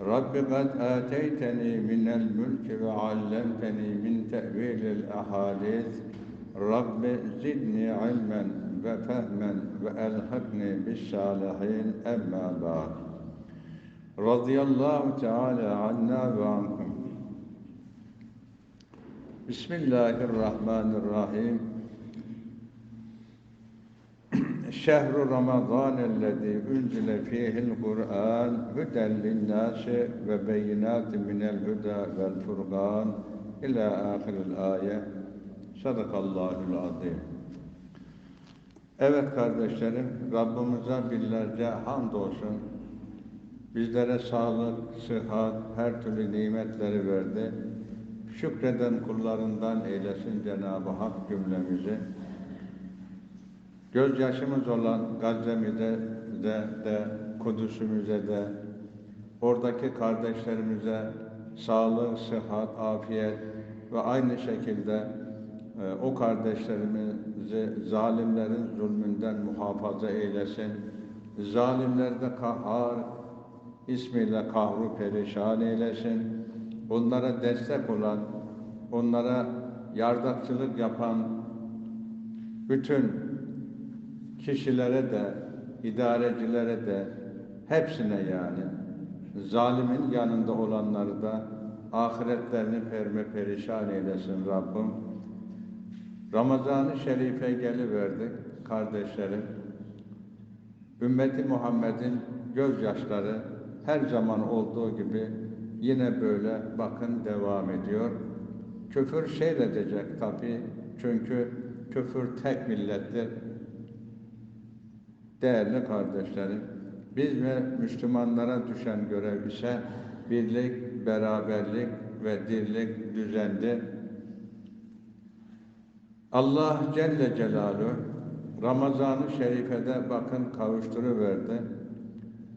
رب قد آتيتني من الملك وعلمتني من تأويل الأحاديث. رب زدني علما وفهما وألحقني بالصالحين أما بعد. رضي الله تعالى عنا وعنكم. بسم الله الرحمن الرحيم. شهر رمضان الذي أنزل فيه القرآن هدى للناس وبينات من الهدى والفرقان إلى آخر الآية صدق الله العظيم Evet kardeşlerim, Rabbimize binlerce hamdolsun. Bizlere sağlık, sıhhat, her türlü nimetleri verdi. Şükreden kullarından eylesin Cenab-ı Hak cümlemizi. Gözyaşımız olan Gazze'mize de, de Kudüs'ümüze de, oradaki kardeşlerimize sağlık, sıhhat, afiyet ve aynı şekilde e, o kardeşlerimizi zalimlerin zulmünden muhafaza eylesin. Zalimleri de kahhar ismiyle kahru perişan eylesin. Onlara destek olan, onlara yardakçılık yapan bütün kişilere de, idarecilere de, hepsine yani, zalimin yanında olanları da ahiretlerini perme perişan eylesin Rabbim. Ramazan-ı Şerif'e geliverdik kardeşlerim. Ümmeti Muhammed'in gözyaşları her zaman olduğu gibi yine böyle bakın devam ediyor. Küfür seyredecek tabii çünkü küfür tek millettir. Değerli kardeşlerim, biz ve Müslümanlara düşen görev ise birlik, beraberlik ve dirlik düzendi. Allah Celle Celaluhu Ramazan-ı Şerife'de bakın kavuşturuverdi.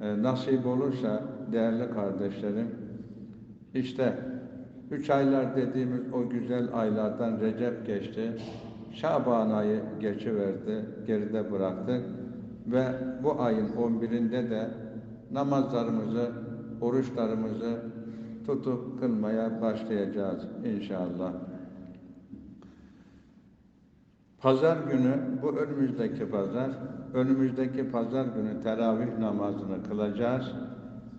E, nasip olursa değerli kardeşlerim, işte üç aylar dediğimiz o güzel aylardan Recep geçti. Şaban ayı geçiverdi, geride bıraktık ve bu ayın 11'inde de namazlarımızı, oruçlarımızı tutup kılmaya başlayacağız inşallah. Pazar günü, bu önümüzdeki pazar, önümüzdeki pazar günü teravih namazını kılacağız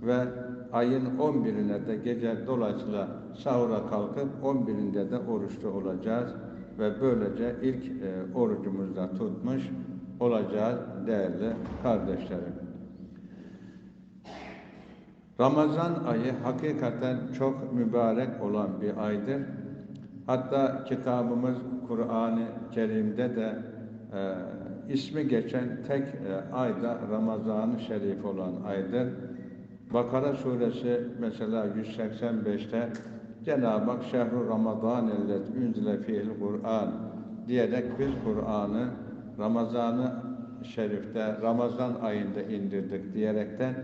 ve ayın 11'ine de gece dolayısıyla sahura kalkıp 11'inde de oruçlu olacağız ve böylece ilk e, orucumuzu da tutmuş olacağız değerli kardeşlerim. Ramazan ayı hakikaten çok mübarek olan bir aydır. Hatta kitabımız Kur'an-ı Kerim'de de e, ismi geçen tek e, ayda Ramazan-ı Şerif olan aydır. Bakara suresi mesela 185'te Cenab-ı Hak şehru Ramazan ellet ünzile fiil Kur'an diyerek biz Kur'an'ı Ramazan-ı Şerif'te Ramazan ayında indirdik diyerekten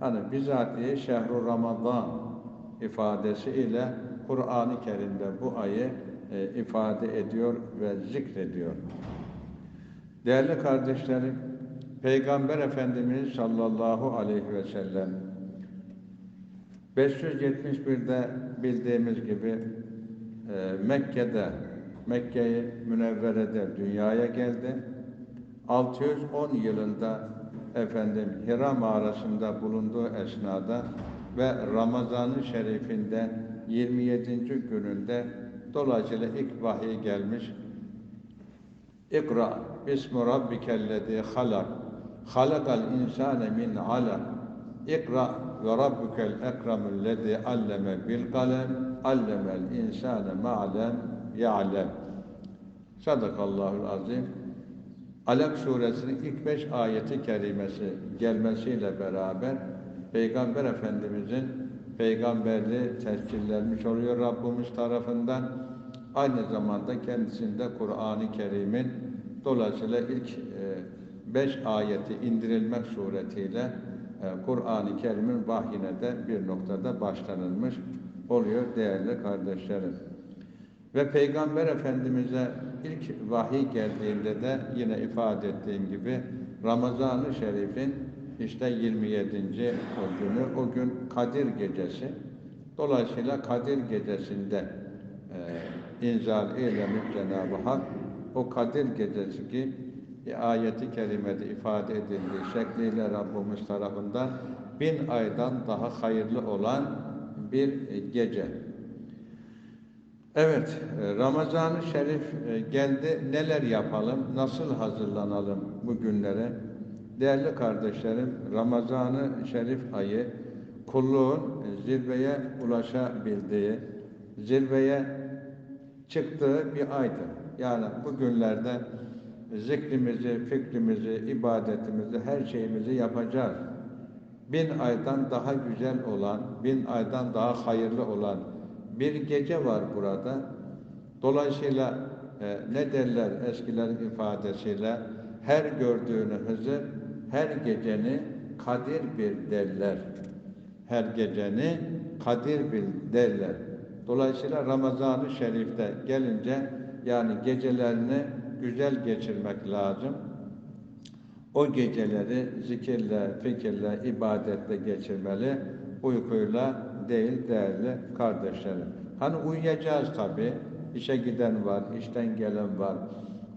hani bizatihi şehru Ramazan ifadesi ile Kur'an-ı Kerim'de bu ayı e, ifade ediyor ve zikrediyor. Değerli kardeşlerim, Peygamber Efendimiz sallallahu aleyhi ve sellem 571'de bildiğimiz gibi e, Mekke'de, Mekke'yi Münevvere'de dünyaya geldi. 610 yılında efendim Hira mağarasında bulunduğu esnada ve Ramazan-ı Şerif'inde 27. gününde dolayısıyla ilk vahiy gelmiş. İkra bismi rabbikellezi halak halakal insane min alak İkra ve rabbukel ekremüllezi alleme bil kalem allemel insane ma'lem ya'lem Sadakallahul azim Alak suresinin ilk beş ayeti kerimesi gelmesiyle beraber Peygamber Efendimizin peygamberliği tescillenmiş oluyor Rabbimiz tarafından. Aynı zamanda kendisinde Kur'an-ı Kerim'in dolayısıyla ilk e, beş ayeti indirilmek suretiyle e, Kur'an-ı Kerim'in vahyine de bir noktada başlanılmış oluyor değerli kardeşlerim. Ve Peygamber Efendimiz'e ilk vahiy geldiğinde de yine ifade ettiğim gibi Ramazan-ı Şerif'in işte 27. o günü, o gün Kadir Gecesi. Dolayısıyla Kadir Gecesi'nde e, inzal eylemiş Cenab-ı Hak o Kadir Gecesi ki ayeti kerimede ifade edildiği şekliyle Rabbimiz tarafından bin aydan daha hayırlı olan bir gece. Evet, e, Ramazan-ı Şerif e, geldi. Neler yapalım, nasıl hazırlanalım bu günlere? Değerli kardeşlerim, Ramazan-ı Şerif ayı kulluğun zirveye ulaşabildiği, zirveye çıktığı bir aydır. Yani bu günlerde zikrimizi, fikrimizi, ibadetimizi, her şeyimizi yapacağız. Bin aydan daha güzel olan, bin aydan daha hayırlı olan bir gece var burada. Dolayısıyla e, ne derler eskilerin ifadesiyle her gördüğünü Hızır, her geceni kadir bir derler. Her geceni kadir bil derler. Dolayısıyla Ramazan-ı Şerif'te gelince yani gecelerini güzel geçirmek lazım. O geceleri zikirle, fikirle, ibadetle geçirmeli. Uykuyla değil değerli kardeşlerim. Hani uyuyacağız tabi. İşe giden var, işten gelen var.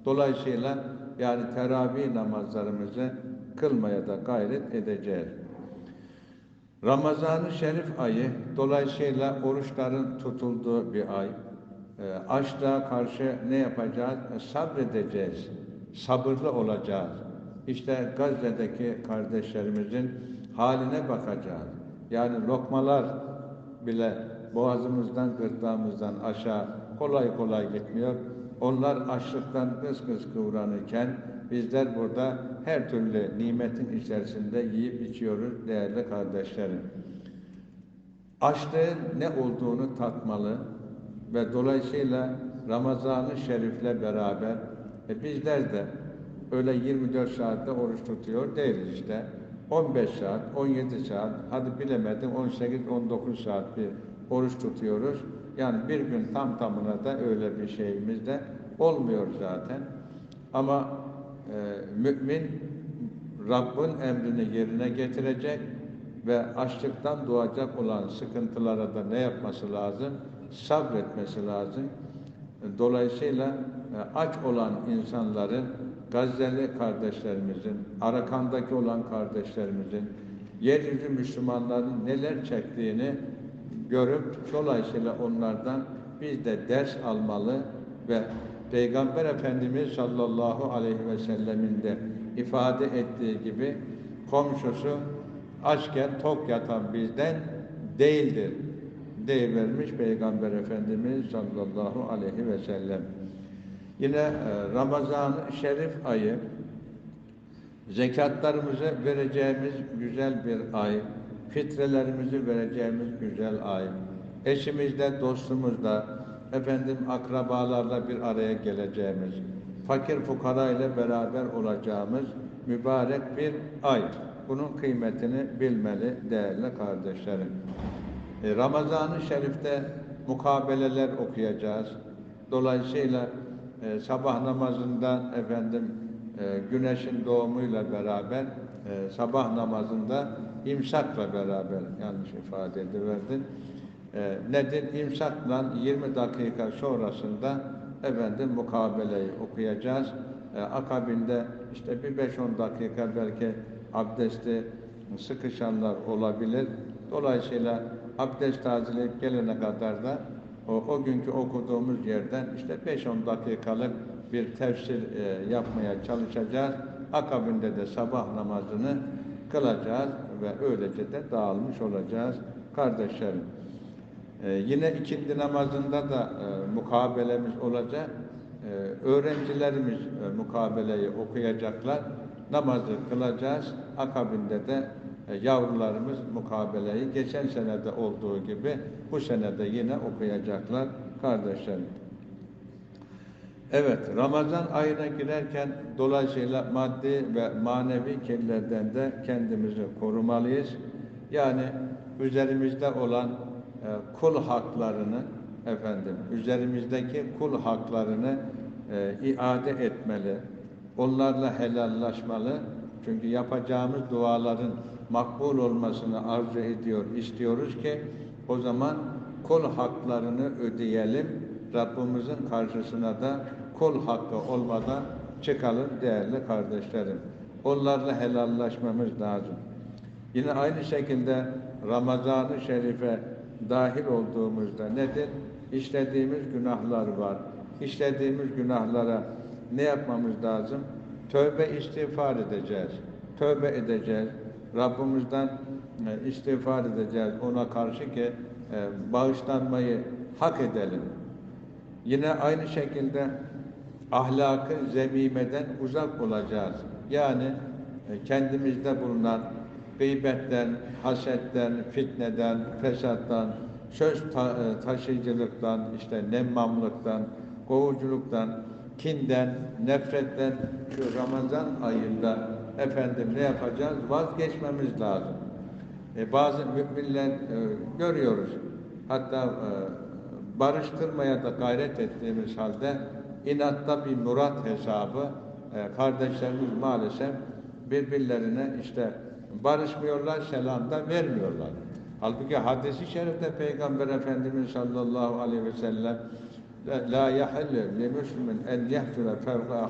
Dolayısıyla yani teravih namazlarımızı kılmaya da gayret edeceğiz. Ramazan-ı Şerif ayı dolayısıyla oruçların tutulduğu bir ay. E, açlığa karşı ne yapacağız? E, sabredeceğiz. Sabırlı olacağız. İşte Gazze'deki kardeşlerimizin haline bakacağız. Yani lokmalar bile boğazımızdan, gırtlağımızdan aşağı kolay kolay gitmiyor. Onlar açlıktan kız kız kıvranırken bizler burada her türlü nimetin içerisinde yiyip içiyoruz değerli kardeşlerim. Açlığın ne olduğunu tatmalı ve dolayısıyla Ramazan-ı Şerif'le beraber e bizler de öyle 24 saatte oruç tutuyor değiliz işte. 15 saat, 17 saat, hadi bilemedim 18-19 saat bir oruç tutuyoruz. Yani bir gün tam tamına da öyle bir şeyimiz de olmuyor zaten. Ama e, mümin Rabbin emrini yerine getirecek ve açlıktan doğacak olan sıkıntılara da ne yapması lazım? Sabretmesi lazım. Dolayısıyla e, aç olan insanların Gazze'li kardeşlerimizin, Arakan'daki olan kardeşlerimizin, yeryüzü Müslümanların neler çektiğini görüp dolayısıyla onlardan biz de ders almalı ve Peygamber Efendimiz sallallahu aleyhi ve sellemin de ifade ettiği gibi komşusu açken tok yatan bizden değildir deyivermiş Peygamber Efendimiz sallallahu aleyhi ve sellem. Yine e, Ramazan-ı Şerif ayı zekatlarımızı vereceğimiz güzel bir ay, fitrelerimizi vereceğimiz güzel ay, eşimizle, dostumuzla, efendim akrabalarla bir araya geleceğimiz, fakir fukara ile beraber olacağımız mübarek bir ay. Bunun kıymetini bilmeli değerli kardeşlerim. E, Ramazan-ı Şerif'te mukabeleler okuyacağız. Dolayısıyla e, sabah namazından efendim e, güneşin doğumuyla beraber e, sabah namazında imsakla beraber yanlış ifade ediverdin. E, nedir? İmsakla 20 dakika sonrasında efendim mukabeleyi okuyacağız. E, akabinde işte bir 5-10 dakika belki abdesti sıkışanlar olabilir. Dolayısıyla abdest tazeleyip gelene kadar da o, o günkü okuduğumuz yerden işte 5-10 dakikalık bir tefsir e, yapmaya çalışacağız. Akabinde de sabah namazını kılacağız ve öylece de dağılmış olacağız kardeşlerim. E, yine ikindi namazında da e, mukabelemiz olacak. E, öğrencilerimiz e, mukabeleyi okuyacaklar. Namazı kılacağız. Akabinde de yavrularımız mukabeleyi geçen senede olduğu gibi bu senede yine okuyacaklar kardeşlerim. Evet, Ramazan ayına girerken dolayısıyla maddi ve manevi kirlerden de kendimizi korumalıyız. Yani üzerimizde olan e, kul haklarını efendim, üzerimizdeki kul haklarını e, iade etmeli. Onlarla helallaşmalı. Çünkü yapacağımız duaların makbul olmasını arzu ediyor, istiyoruz ki o zaman kul haklarını ödeyelim. Rabbimizin karşısına da kul hakkı olmadan çıkalım değerli kardeşlerim. Onlarla helallaşmamız lazım. Yine aynı şekilde Ramazan-ı Şerif'e dahil olduğumuzda nedir? İşlediğimiz günahlar var. İşlediğimiz günahlara ne yapmamız lazım? Tövbe istiğfar edeceğiz. Tövbe edeceğiz. Rabbimizden e, istiğfar edeceğiz. Ona karşı ki e, bağışlanmayı hak edelim. Yine aynı şekilde ahlakı zemimeden uzak olacağız. Yani e, kendimizde bulunan gıybetten, hasetten, fitneden, fesattan, söz ta e, taşıyıcılıktan, işte nemmamlıktan, kovuculuktan, kinden, nefretten şu Ramazan ayında efendim ne yapacağız? Vazgeçmemiz lazım. E, bazı müminler e, görüyoruz. Hatta e, barıştırmaya da gayret ettiğimiz halde inatta bir murat hesabı e, kardeşlerimiz maalesef birbirlerine işte barışmıyorlar, selam da vermiyorlar. Halbuki hadisi şerifte Peygamber Efendimiz sallallahu aleyhi ve sellem la yahillu li muslimin en yehfire fevka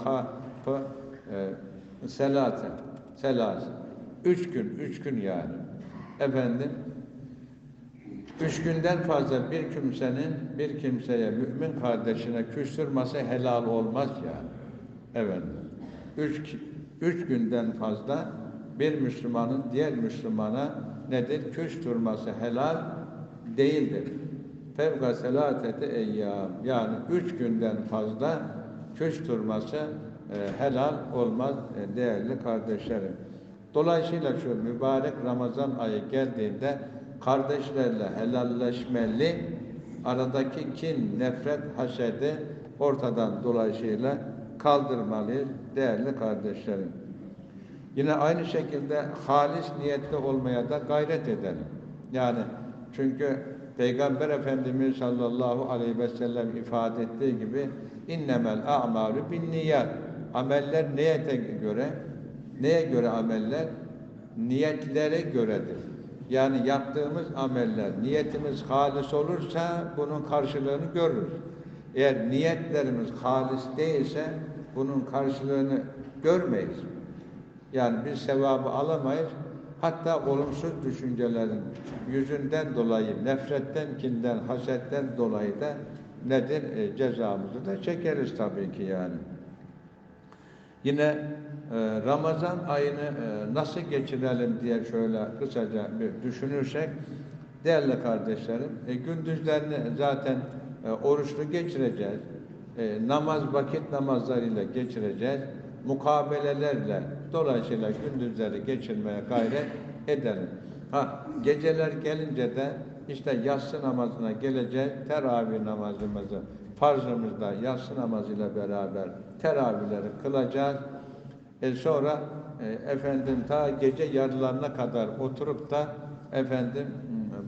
aha selate selase üç gün, üç gün yani. Efendim üç günden fazla bir kimsenin bir kimseye mümin kardeşine küstürmesi helal olmaz yani. Evet. Üç, üç günden fazla bir Müslümanın diğer Müslümana nedir? Küstürmesi helal değildir. Fevga selatete eyyam. Yani üç günden fazla küstürmesi e, helal olmaz e, değerli kardeşlerim. Dolayısıyla şu mübarek Ramazan ayı geldiğinde kardeşlerle helalleşmeli, aradaki kin, nefret, hasedi ortadan dolayısıyla kaldırmalıyız değerli kardeşlerim. Yine aynı şekilde halis niyetli olmaya da gayret edelim. Yani çünkü Peygamber Efendimiz sallallahu aleyhi ve sellem ifade ettiği gibi innemel a'malu bin niyat. Ameller niyete göre, neye göre ameller? Niyetlere göredir. Yani yaptığımız ameller, niyetimiz halis olursa bunun karşılığını görürüz. Eğer niyetlerimiz halis değilse bunun karşılığını görmeyiz. Yani biz sevabı alamayız. Hatta olumsuz düşüncelerin yüzünden dolayı, nefretten, kinden, hasetten dolayı da nedir? E, cezamızı da çekeriz tabii ki yani. Yine e, Ramazan ayını e, nasıl geçirelim diye şöyle kısaca bir düşünürsek, değerli kardeşlerim, e, gündüzlerini zaten e, oruçlu geçireceğiz. Namaz, vakit namazlarıyla geçireceğiz. Mukabelelerle, dolayısıyla gündüzleri geçirmeye gayret edelim. Ha, geceler gelince de işte yatsı namazına geleceğiz, teravih namazımızı farzımızda yatsı namazıyla beraber teravihleri kılacağız. E sonra e, efendim ta gece yarılarına kadar oturup da efendim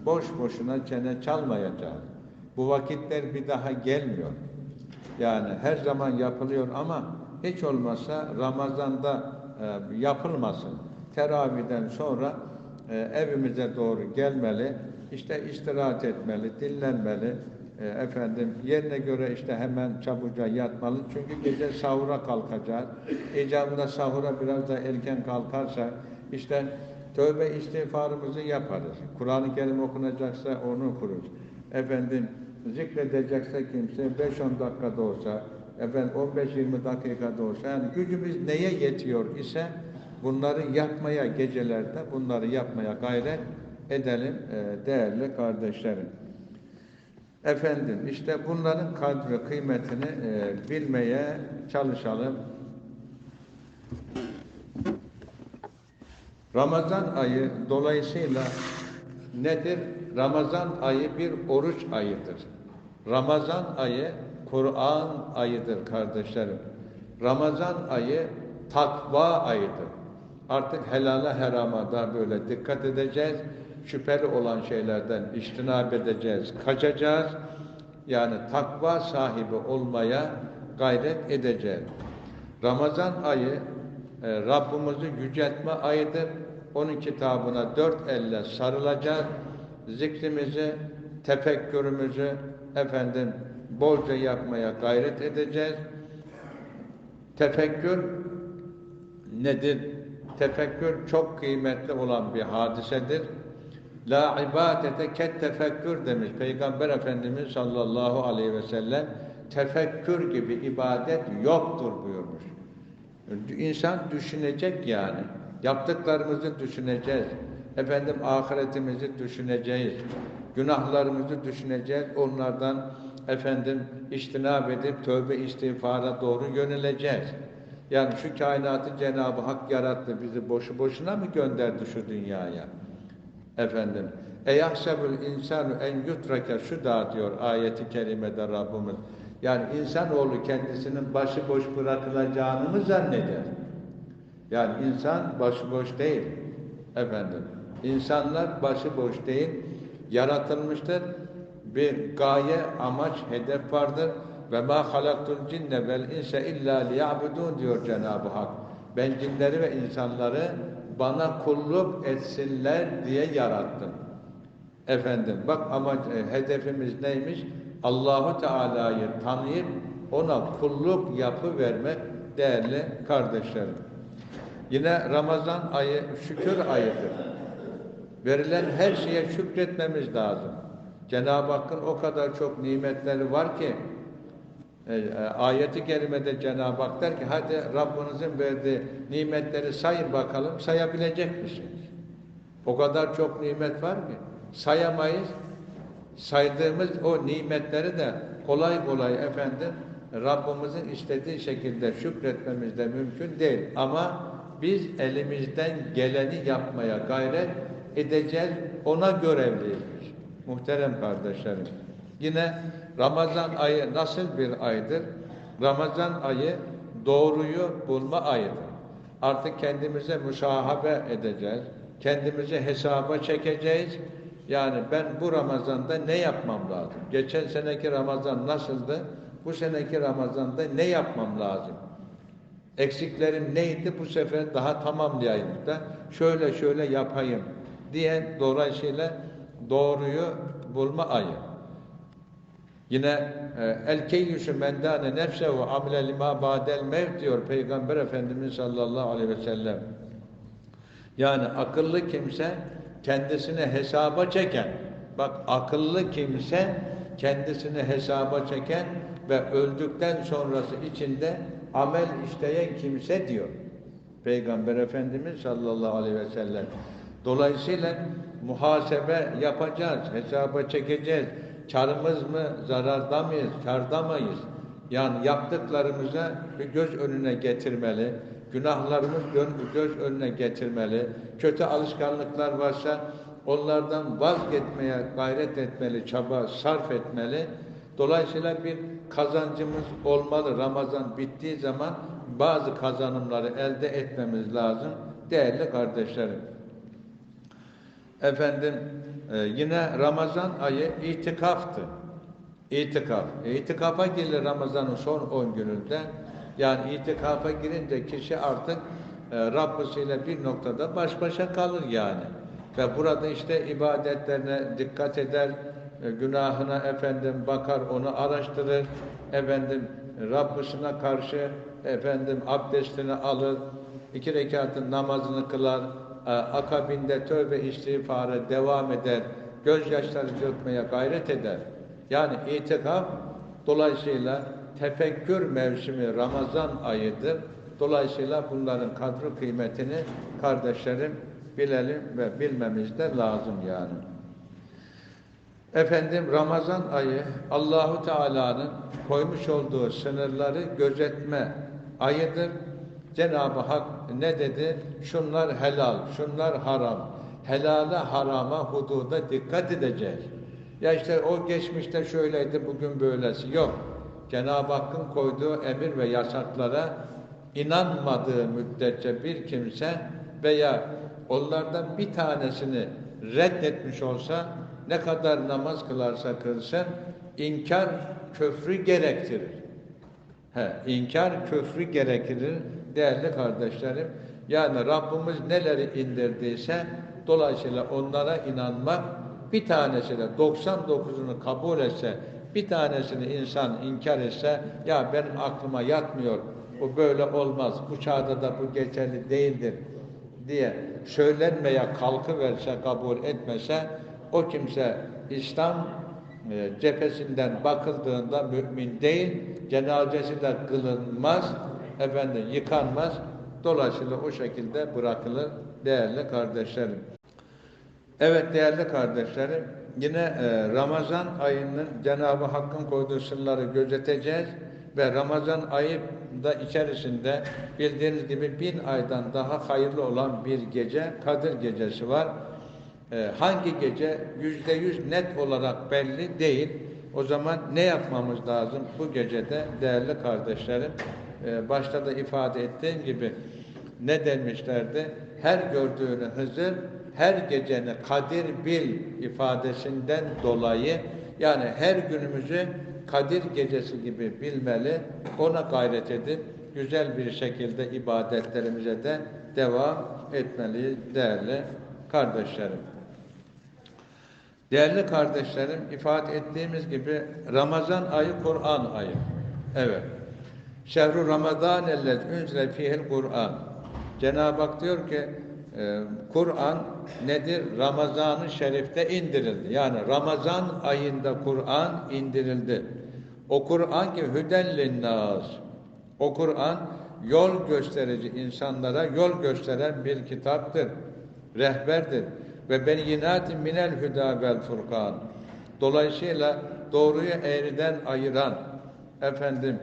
boş boşuna çene çalmayacağız. Bu vakitler bir daha gelmiyor. Yani her zaman yapılıyor ama hiç olmazsa Ramazan'da e, yapılmasın. Teravihden sonra e, evimize doğru gelmeli, işte istirahat etmeli, dinlenmeli, e, efendim yerine göre işte hemen çabuca yatmalı. Çünkü gece sahura kalkacağız. İcabında sahura biraz da erken kalkarsa işte tövbe istiğfarımızı yaparız. Kur'an-ı Kerim okunacaksa onu okuruz. Efendim zikredecekse kimse 5-10 dakika da olsa, efendim 15-20 dakika da olsa yani gücümüz neye yetiyor ise bunları yapmaya gecelerde bunları yapmaya gayret edelim e, değerli kardeşlerim. Efendim işte bunların kadri kıymetini e, bilmeye çalışalım. Ramazan ayı dolayısıyla nedir? Ramazan ayı bir oruç ayıdır. Ramazan ayı Kur'an ayıdır kardeşlerim. Ramazan ayı takva ayıdır. Artık helala herama da böyle dikkat edeceğiz. Şüpheli olan şeylerden iştinab edeceğiz, kaçacağız. Yani takva sahibi olmaya gayret edeceğiz. Ramazan ayı e, Rabbimizi yüceltme ayıdır. Onun kitabına dört elle sarılacağız. Zikrimizi, tefekkürümüzü efendim bolca yapmaya gayret edeceğiz. Tefekkür nedir? Tefekkür çok kıymetli olan bir hadisedir. La ibadete ket tefekkür demiş Peygamber Efendimiz sallallahu aleyhi ve sellem. Tefekkür gibi ibadet yoktur buyurmuş. İnsan düşünecek yani. Yaptıklarımızı düşüneceğiz. Efendim ahiretimizi düşüneceğiz. Günahlarımızı düşüneceğiz. Onlardan efendim iştinab edip tövbe istiğfara doğru yöneleceğiz. Yani şu kainatı Cenab-ı Hak yarattı. Bizi boşu boşuna mı gönderdi şu dünyaya? Efendim. Eyahsebül insanu en yutrake şu da diyor ayeti kerimede Rabbimiz. Yani insanoğlu kendisinin başıboş bırakılacağını mı zanneder? Yani insan başıboş değil. Efendim. İnsanlar başıboş değil. Yaratılmıştır. Bir gaye, amaç, hedef vardır. Ve ma halaktul cinne vel inse illa liya'budun diyor Cenab-ı Hak. Ben cinleri ve insanları bana kulluk etsinler diye yarattım. Efendim bak ama e, hedefimiz neymiş? Allahu Teala'yı tanıyıp ona kulluk yapı vermek değerli kardeşlerim. Yine Ramazan ayı şükür ayıdır. Verilen her şeye şükretmemiz lazım. Cenab-ı Hakk'ın o kadar çok nimetleri var ki e, e, ayeti kerimede Cenab-ı Hak der ki hadi Rabbinizin verdiği nimetleri sayın bakalım sayabilecek misiniz? O kadar çok nimet var ki sayamayız. Saydığımız o nimetleri de kolay kolay efendim Rabbimizin istediği şekilde şükretmemiz de mümkün değil. Ama biz elimizden geleni yapmaya gayret edeceğiz. Ona görevliyiz. Muhterem kardeşlerim. Yine Ramazan ayı nasıl bir aydır? Ramazan ayı doğruyu bulma ayıdır. Artık kendimize müşahabe edeceğiz. Kendimizi hesaba çekeceğiz. Yani ben bu Ramazan'da ne yapmam lazım? Geçen seneki Ramazan nasıldı? Bu seneki Ramazan'da ne yapmam lazım? Eksiklerim neydi? Bu sefer daha tamamlayayım da şöyle şöyle yapayım diye dolayısıyla doğruyu bulma ayı. Yine e, el keyyüsü mendane nefsehu amile lima ba'del mevt diyor Peygamber Efendimiz sallallahu aleyhi ve sellem. Yani akıllı kimse kendisini hesaba çeken, bak akıllı kimse kendisini hesaba çeken ve öldükten sonrası içinde amel işleyen kimse diyor. Peygamber Efendimiz sallallahu aleyhi ve sellem. Dolayısıyla muhasebe yapacağız, hesaba çekeceğiz. Karımız mı, zararda mıyız, karda mıyız? Yani yaptıklarımıza bir göz önüne getirmeli. Günahlarımız göz önüne getirmeli. Kötü alışkanlıklar varsa onlardan vazgeçmeye gayret etmeli, çaba sarf etmeli. Dolayısıyla bir kazancımız olmalı. Ramazan bittiği zaman bazı kazanımları elde etmemiz lazım. Değerli kardeşlerim. Efendim e, yine Ramazan ayı itikaftı. İtikaf. İtikafa gelir Ramazan'ın son 10 gününde. Yani itikafa girince kişi artık e, Rabbisiyle bir noktada baş başa kalır yani. Ve burada işte ibadetlerine dikkat eder, e, günahına efendim bakar, onu araştırır, efendim Rabbisine karşı efendim abdestini alır, iki rekatın namazını kılar, e, akabinde tövbe istiğfara devam eder, gözyaşları dökmeye gayret eder. Yani itikaf dolayısıyla tefekkür mevsimi Ramazan ayıdır. Dolayısıyla bunların kadro kıymetini kardeşlerim bilelim ve bilmemiz de lazım yani. Efendim Ramazan ayı Allahu Teala'nın koymuş olduğu sınırları gözetme ayıdır. Cenab-ı Hak ne dedi? Şunlar helal, şunlar haram. Helale harama hududa dikkat edeceğiz. Ya işte o geçmişte şöyleydi, bugün böylesi. Yok. Cenab-ı Hakk'ın koyduğu emir ve yasaklara inanmadığı müddetçe bir kimse veya onlardan bir tanesini reddetmiş olsa ne kadar namaz kılarsa kılsın inkar köfrü gerektirir. He, inkar köfrü gerektirir değerli kardeşlerim. Yani Rabbimiz neleri indirdiyse dolayısıyla onlara inanmak bir tanesine 99'unu kabul etse bir tanesini insan inkar etse ya benim aklıma yatmıyor bu böyle olmaz bu çağda da bu geçerli değildir diye söylenmeye kalkıverse kabul etmese o kimse İslam e, cephesinden bakıldığında mümin değil, cenazesi de kılınmaz, efendim yıkanmaz. Dolayısıyla o şekilde bırakılır değerli kardeşlerim. Evet değerli kardeşlerim, yine e, Ramazan ayının Cenab-ı Hakk'ın koyduğu sınırları gözeteceğiz ve Ramazan ayı da içerisinde bildiğiniz gibi bin aydan daha hayırlı olan bir gece Kadir gecesi var. E, hangi gece yüzde yüz net olarak belli değil. O zaman ne yapmamız lazım bu gecede değerli kardeşlerim? E, başta da ifade ettiğim gibi ne demişlerdi? Her gördüğünü Hızır, her geceni Kadir bil ifadesinden dolayı yani her günümüzü Kadir gecesi gibi bilmeli, ona gayret edip güzel bir şekilde ibadetlerimize de devam etmeliyiz değerli kardeşlerim. Değerli kardeşlerim, ifade ettiğimiz gibi Ramazan ayı Kur'an ayı. Evet. Şehru Ramazan ellez unzile fihil Kur'an. Cenab-ı Hak diyor ki e, Kur'an nedir? Ramazan-ı Şerif'te indirildi. Yani Ramazan ayında Kur'an indirildi. O Kur'an ki hüdellin nas. O Kur'an yol gösterici insanlara yol gösteren bir kitaptır. Rehberdir. Ve beyinatin minel hüda vel furkan. Dolayısıyla doğruyu eğriden ayıran efendim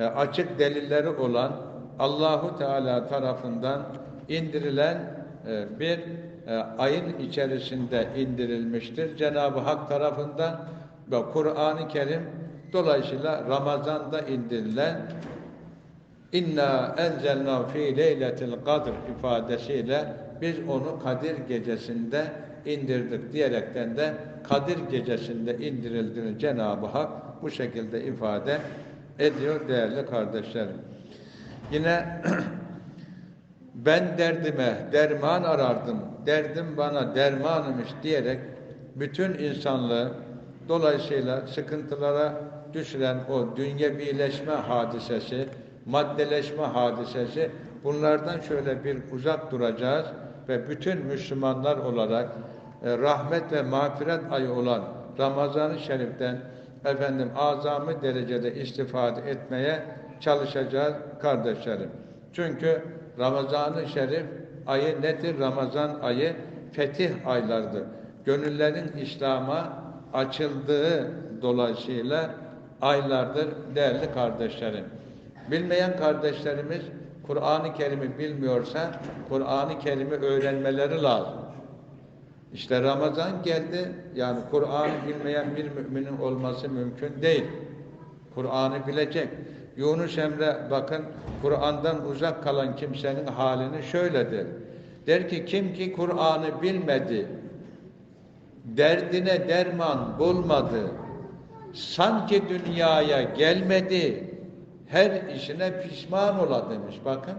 açık delilleri olan Allahu Teala tarafından indirilen e, bir e, ayın içerisinde indirilmiştir. Cenab-ı Hak tarafından ve Kur'an-ı Kerim dolayısıyla Ramazan'da indirilen İnna enzelna fi leyletil kadr ifadesiyle biz onu Kadir gecesinde indirdik diyerekten de Kadir gecesinde indirildiğini Cenab-ı Hak bu şekilde ifade ediyor değerli kardeşlerim. Yine ben derdime derman arardım, derdim bana dermanımış diyerek bütün insanlığı dolayısıyla sıkıntılara düşüren o dünyevileşme hadisesi, maddeleşme hadisesi bunlardan şöyle bir uzak duracağız ve bütün Müslümanlar olarak e, rahmet ve mağfiret ayı olan Ramazan-ı Şerif'ten efendim azami derecede istifade etmeye çalışacağız kardeşlerim. Çünkü Ramazan-ı Şerif ayı nedir? Ramazan ayı fetih aylardır. Gönüllerin İslam'a açıldığı dolayısıyla aylardır değerli kardeşlerim. Bilmeyen kardeşlerimiz Kur'an-ı Kerim'i bilmiyorsa Kur'an-ı Kerim'i öğrenmeleri lazım. İşte Ramazan geldi. Yani Kur'an'ı bilmeyen bir müminin olması mümkün değil. Kur'an'ı bilecek. Yunus Emre bakın Kur'an'dan uzak kalan kimsenin halini şöyledir. Der ki kim ki Kur'an'ı bilmedi, derdine derman bulmadı, sanki dünyaya gelmedi, her işine pişman ola demiş. Bakın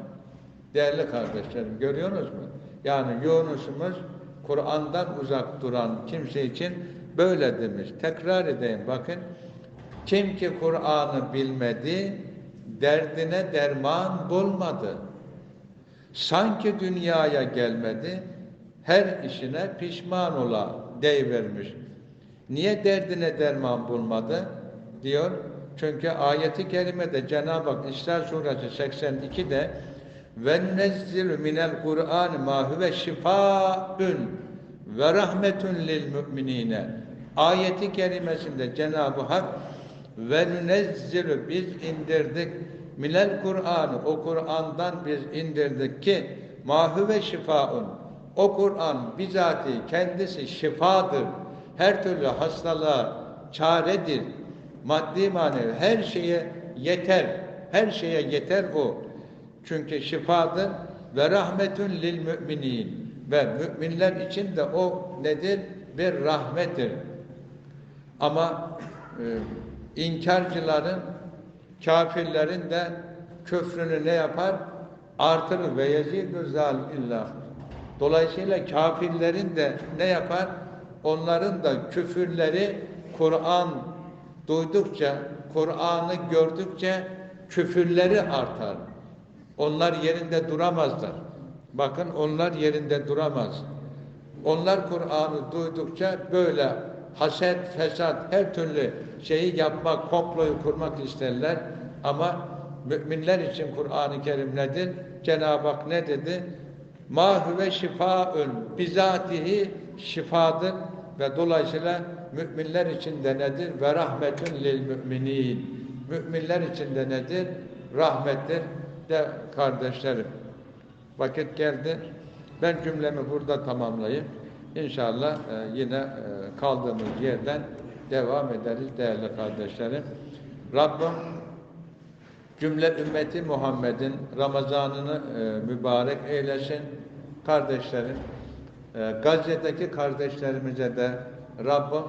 değerli kardeşlerim görüyorsunuz mu? Yani Yunus'umuz Kur'an'dan uzak duran kimse için böyle demiş. Tekrar edeyim bakın. Kim ki Kur'an'ı bilmedi, derdine derman bulmadı. Sanki dünyaya gelmedi, her işine pişman ola deyivermiş. Niye derdine derman bulmadı? Diyor. Çünkü ayeti kerimede Cenab-ı Hak İsra suresi 82'de ve nezzilu minel Kur'an ma huve şifaun ve rahmetun lil müminine ayeti kerimesinde Cenab-ı Hak ve nezzilu biz indirdik Minel Kur'an o Kur'an'dan biz indirdik ki mahüve şifaun. O Kur'an bizatihi kendisi şifadır. Her türlü hastalığa çaredir. Maddi manevi her şeye yeter. Her şeye yeter o. Çünkü şifadır ve rahmetün lil müminin ve müminler için de o nedir? Bir rahmettir. Ama e, inkarcıların, kafirlerin de küfrünü ne yapar? Artırır ve yezidü illa. Dolayısıyla kafirlerin de ne yapar? Onların da küfürleri Kur'an duydukça, Kur'an'ı gördükçe küfürleri artar. Onlar yerinde duramazlar. Bakın onlar yerinde duramaz. Onlar Kur'an'ı duydukça böyle haset, fesat, her türlü şeyi yapmak, komployu kurmak isterler. Ama müminler için Kur'an-ı Kerim nedir? Cenab-ı Hak ne dedi? Ma huve şifaun bizatihi şifadır ve dolayısıyla müminler için de nedir? Ve rahmetün lil müminin. Müminler için de nedir? Rahmettir de kardeşlerim. Vakit geldi. Ben cümlemi burada tamamlayayım. İnşallah e, yine e, kaldığımız yerden devam ederiz değerli kardeşlerim. Rabbim cümle ümmeti Muhammed'in Ramazanını e, mübarek eylesin. Kardeşlerim, e, Gazze'deki kardeşlerimize de Rabbim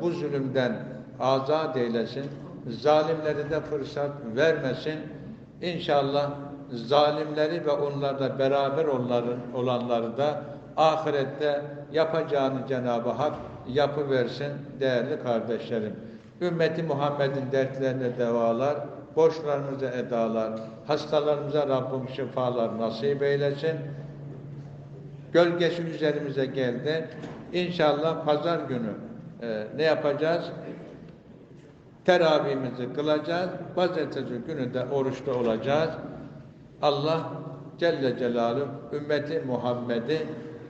bu zulümden azat eylesin. Zalimleri de fırsat vermesin. İnşallah zalimleri ve onlarla beraber onların olanları da ahirette yapacağını Cenab-ı Hak yapıversin değerli kardeşlerim. Ümmeti Muhammed'in dertlerine devalar, borçlarımıza edalar, hastalarımıza Rabbim şifalar nasip eylesin. Gölgesi üzerimize geldi. İnşallah pazar günü e, ne yapacağız? Teravihimizi kılacağız. Pazartesi günü de oruçta olacağız. Allah Celle Celaluhu ümmeti Muhammed'i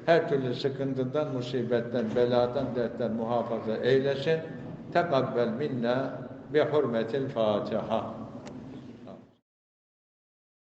her türlü sıkıntıdan, musibetten, beladan, dertten muhafaza eylesin. Tekabbel minna bi hurmetil Fatiha.